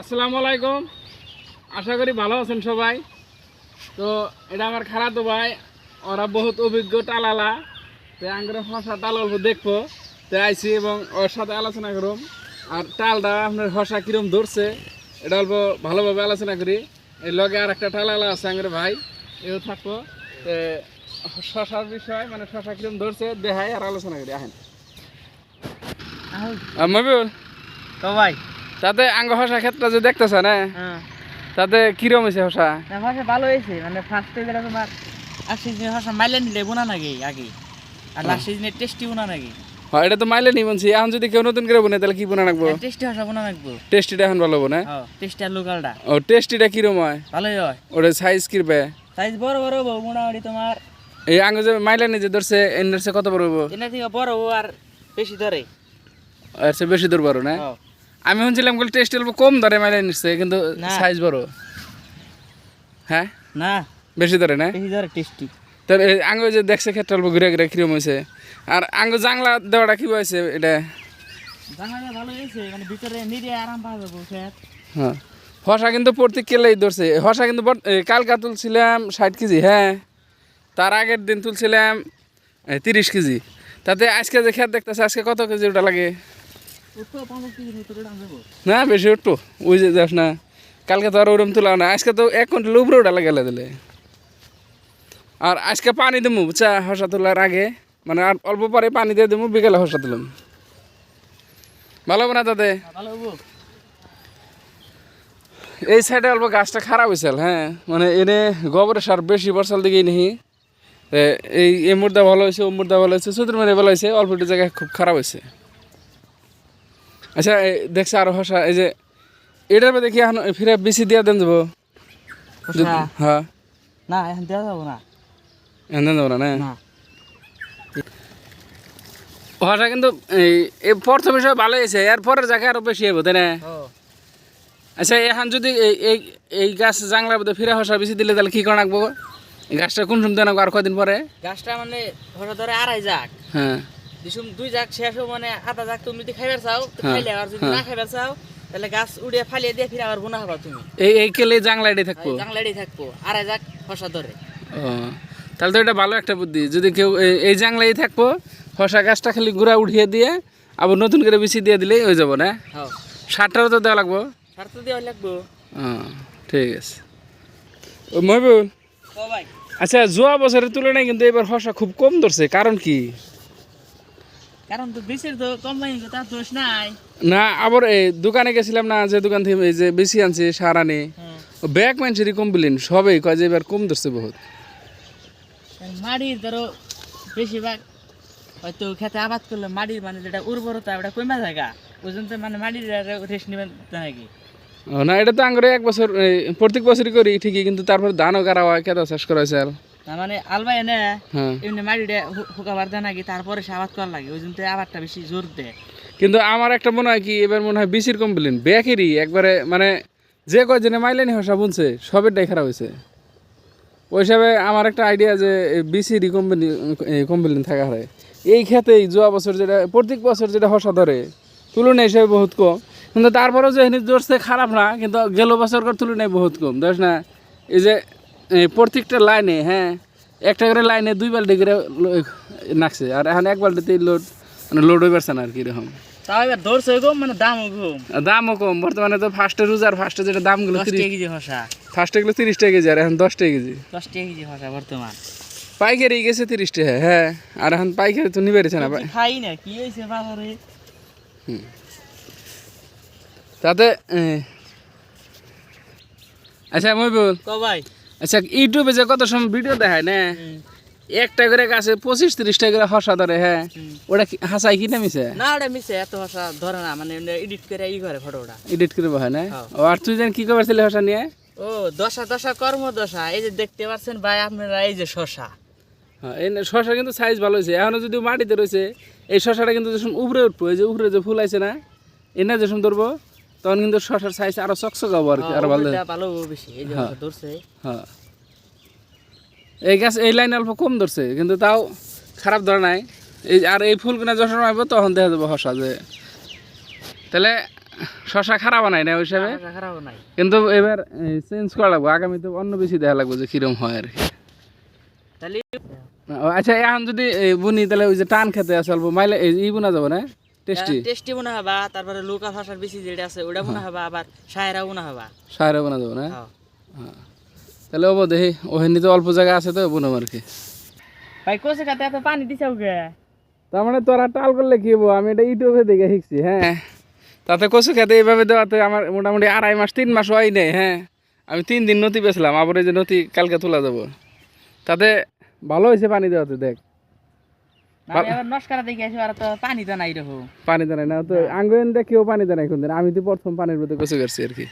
আসসালামু আলাইকুম। আশা করি ভালো আছেন সবাই। তো এটা আমার খালাতো ভাই ওরা বহুত অভিজ্ঞ টালালা। তো আঙ্গুরে হসা টাল অল্প দেখব। তো আইসি এবং ওর সাথে আলোচনা করুম। আর টালটা আপনার হসা কিরম ধরছে এটা অল্প ভালোভাবে আলোচনা করি। এই লগে আর একটা টালালা আছে আঙ্গুরে ভাই এও থাকব। তো শশার বিষয় মানে শশা কিরম ধরছে দেখাই আর আলোচনা করি আহেন। তো ভাই তাতে আঙ্গ হসা ক্ষেত্রে যে দেখতেছ না হ্যাঁ। তাতে কিরম হয়েছে হসা? না ভাষা ভালো হয়েছে মানে ফার্স্টে যেটা তোমার আর সিজনে ভাষা মাইলে নিলে বোনা নাকি আগে? আর লাস্ট সিজনে টেস্টি বোনা নাকি? হ্যাঁ এটা তো মাইলে নি বলছি এখন যদি কেউ নতুন করে বনে তাহলে কি বনে রাখব? টেস্টি ভাষা বোনা রাখব। টেস্টিটা এখন ভালো বনে? হ্যাঁ টেস্টি আর লোকালটা ও টেস্টিটা কিরম হয়? ভালোই হয়। ওটা সাইজ কিরবে? সাইজ বড় বড় হব মোটামুটি তোমার। এই আঙ্গ যে মাইলে নিজে ধরছে এনের কত বড় হব? এনে থেকে বড় আর বেশি ধরে। এর সে বেশি দূর বড় না? হ্যাঁ। আমি শুনছিলাম বলে টেস্ট অল্প কম ধরে মাইলে নিচ্ছে কিন্তু সাইজ বড়। হ্যাঁ? না। বেশি ধরে না? বেশি ধরে টেস্টি। তাহলে আঙ্গ যে দেখছে ক্ষেত্রে অল্প ঘুরে ঘুরে কিরম হয়েছে আর আঙ্গ জাংলা দেওয়াটা কি হয়েছে এটা? ভালো হয়েছে মানে ভিতরে নিরে আরাম পাবে খেত। হ্যাঁ। হসা কিন্তু প্রত্যেক কেলেই ধরছে। হসা কিন্তু কালকা তুলছিলাম ষাট কেজি হ্যাঁ। তার আগের দিন তুলছিলাম তিরিশ কেজি। তাতে আজকে যে খেত দেখতেছে আজকে কত কেজি ওটা লাগে? না বেশি উঠবো। ওই যে যাস না কালকে তো আর ওরম তোলা না আজকে তো এক কুইন্টাল উপরে ওটা লাগে দিলে। আর আজকে পানি দেবো বুঝছা হসা তোলার আগে। মানে আর অল্প পরে পানি দিয়ে দেবো বিকেলে হসা তুলাম। ভালো হবে না তাতে? এই সাইডে অল্প গাছটা খারাপ হয়েছে হ্যাঁ। মানে এনে গোবরের সার বেশি বর্ষাল দিকে নেই এই এই মুর্দা ভালো হয়েছে ও মুর্দা ভালো হয়েছে চতুর মানে ভালো হয়েছে অল্প একটু জায়গায় খুব খারাপ হয়েছে আচ্ছা দেখছে আরও হসা এই যে এটার মধ্যে কি এখন ফিরে বেশি দিয়া দেন যাব? হ্যাঁ। না এখন দেওয়া যাব না। এখন দেন যাব না না? হসা কিন্তু এই প্রথম বিষয় ভালো হয়েছে এর পরের জায়গায় আরও বেশি হব তাই না? আচ্ছা এখন যদি এই এই গাছ জাংলার মধ্যে ফিরে হসা বেশি দিলে তাহলে কি করে রাখব গাছটা কোন সময় দেন আর কদিন পরে? গাছটা মানে ধরে আড়াই যাক। হ্যাঁ। দিসুম দুই যাক শেষ মানে আধা যাক তুমি যদি খাইবার চাও হ্যাঁ, খাইলে আর যদি না খাইবার চাও তাহলে গাছ উড়িয়ে ফালিয়ে দিয়ে ফিরে আবার বোনা হবা তুমি। এই এই কেলে জাংলাইডে থাকব। জাংলাড়ি থাকব আড়াই যাক হসা ধরে। তাহলে তো এটা ভালো একটা বুদ্ধি। যদি কেউ এই- জাংলাই থাকব হসা গাছটা খালি গুড়া উঠিয়ে দিয়ে আবার নতুন করে বেশি দিয়ে দিলেই হয়ে যাব না? হ্যাঁ। সারটারও তো দেওয়া লাগবো? সার তো দেওয়া লাগবো। ঠিক আছে। ও মহবুল আচ্ছা যোয়া বছরের তুলনায় কিন্তু এবার হসা খুব কম ধরছে। কারণ কি? কারণ তো বেশির তো তার দোষ নাই। না আবার এই দোকানে গেছিলাম না যে দোকান থেকে এই যে বেশি আনছে সার আনে হ্যাঁ। ব্যাগ মানুষেরই কমপ্লেন সবাই কয় যে এবার কম ধরছে বহুত। মাটির ধরো বেশিরভাগ হয়তো খেতে আবাদ করলে মাটির মানে যেটা উর্বরতা ওটা কমে জায়গা ওই জন্য মানে মাটির রেস্ট নেবেন নাকি? না এটা তো আঙ্গরে এক বছর প্রত্যেক বছরই করি ঠিকই কিন্তু তারপর ধানও কারা হয় কেদা চাষ করা হয়েছে আর না মানে আলবাই এনে হ্যাঁ। এমনি মাটিটা শুকাবার দেয় নাকি তারপরে সে আবাদ করা লাগে ওই জন্য তো আবাদটা বেশি জোর দেয় কিন্তু আমার একটা মনে হয় কি এবার মনে হয় বিসির কমপ্লেন ব্যাকেরই একবারে মানে যে কয়জনে মাইলেনি হসা বুনছে সবেরটাই খারাপ হয়েছে। ওই হিসাবে আমার একটা আইডিয়া যে বিসিরই কোম্পানি কমপ্লেন থাকা হয়। এই ক্ষেত্রেই যোয়া বছর যেটা প্রত্যেক বছর যেটা হসা ধরে তুলনায় হিসেবে বহুত কম। কিন্তু তারপরেও যে ধরছে খারাপ না কিন্তু গেল বছরকার তুলনায় বহুত কম। দেখ না এই যে প্রত্যেকটা লাইনে হ্যাঁ একটা করে লাইনে দুই বাল্টি করে নাকছে আর এখন এক বাল্টিতেই লোড মানে লোড হয়ে পারছে না আর কি এরকম। তাও এবার ধরছে কম মানে দামও কম। দামও কম বর্তমানে তো ফার্স্টে রোজার ফার্স্টে যেটা দামগুলো দশ টাকা কেজি হসা ফার্স্টে গুলো তিরিশ টাকা কেজি আর এখন দশ টাকা কেজি। দশ টাকা কেজি হসা বর্তমান। পাইকারি গেছে তিরিশ টাকা হ্যাঁ আর এখন পাইকারি তো না খাই না কি হয়েছে বাজারে? তাতে আচ্ছা ক ভাই আচ্ছা ইউটিউবে যে কত সময় ভিডিও দেখায় না একটা করে গাছে পঁচিশ তিরিশ টাকা করে হসা ধরে হ্যাঁ? ওটা কি হাসাই কি নামিছে না ওটা মিশে এত হসা ধরে না মানে এডিট করে ই করে ফটোটা। এডিট করে হয় না? হ্যাঁ। আর তুই যেন কি করবার ছিলি হসা নিয়ে? ও দশা দশা কর্ম দশা এই যে দেখতে পাচ্ছেন ভাই আপনারা এই যে শশা। হ্যাঁ এই শশা কিন্তু সাইজ ভালো হয়েছে। এখনও যদি মাটিতে রয়েছে এই শশাটা কিন্তু যখন উপরে উঠবো এই যে উপরে যে ফুল আছে না এনে যখন ধরবো তখন কিন্তু শশার সাইজ আরও চকচক হব আর কি আরও ভালো। ভালো বেশি এই যে হ্যাঁ। ধরছে। হ্যাঁ। এই গাছ এই লাইনে অল্প কম ধরছে কিন্তু তাও খারাপ ধরে নাই। এই আর এই ফুলগুনা যখন আইব তখন দেখা যাব হসা যে তাহলে শশা খারাপ বানায় না ওই হিসাবে? কিন্তু এবার চেঞ্জ করা লাগবে আগামীতে অন্য বেশি দেখা লাগবে যে কিরম হয় আর কি। আচ্ছা এখন যদি বুনি তাহলে ওই যে টান খেতে আছে অল্প মাইলে এই ই বোনা যাবে না? টেস্টি? টেস্টি মনে হবা তারপরে লোকা ভাষার বেশি যেটা আছে ওটা মনে হবা আবার সায়রা মনে হবা। সারে বোনা যাবে না? হ্যাঁ। তাহলে ওবো দেখি ওখানে তো অল্প জায়গা আছে তো বুনম আর কি। ভাই কোসে খাতে এত পানি দিছে ওকে? তার মানে তোরা টাল করলে কি হব? আমি এটা ইউটিউবে দেখে শিখছি হ্যাঁ। তাতে কচু খেতে এইভাবে দেওয়াতে আমার মোটামুটি আড়াই মাস তিন মাস হয় নেই হ্যাঁ। আমি তিন দিন নথি বেছিলাম আবার এই যে নথি কালকে তোলা যাব। তাতে ভালো হয়েছে পানি দেওয়াতে দেখ আমি আবার নস্কারা দেখে আসি আর তো পানি তো নাই না, তো আঙ্গুয়েন দেখেও পানি তো নাই এখন আমি তো প্রথম পানির মধ্যে গোসু করছি আর কি।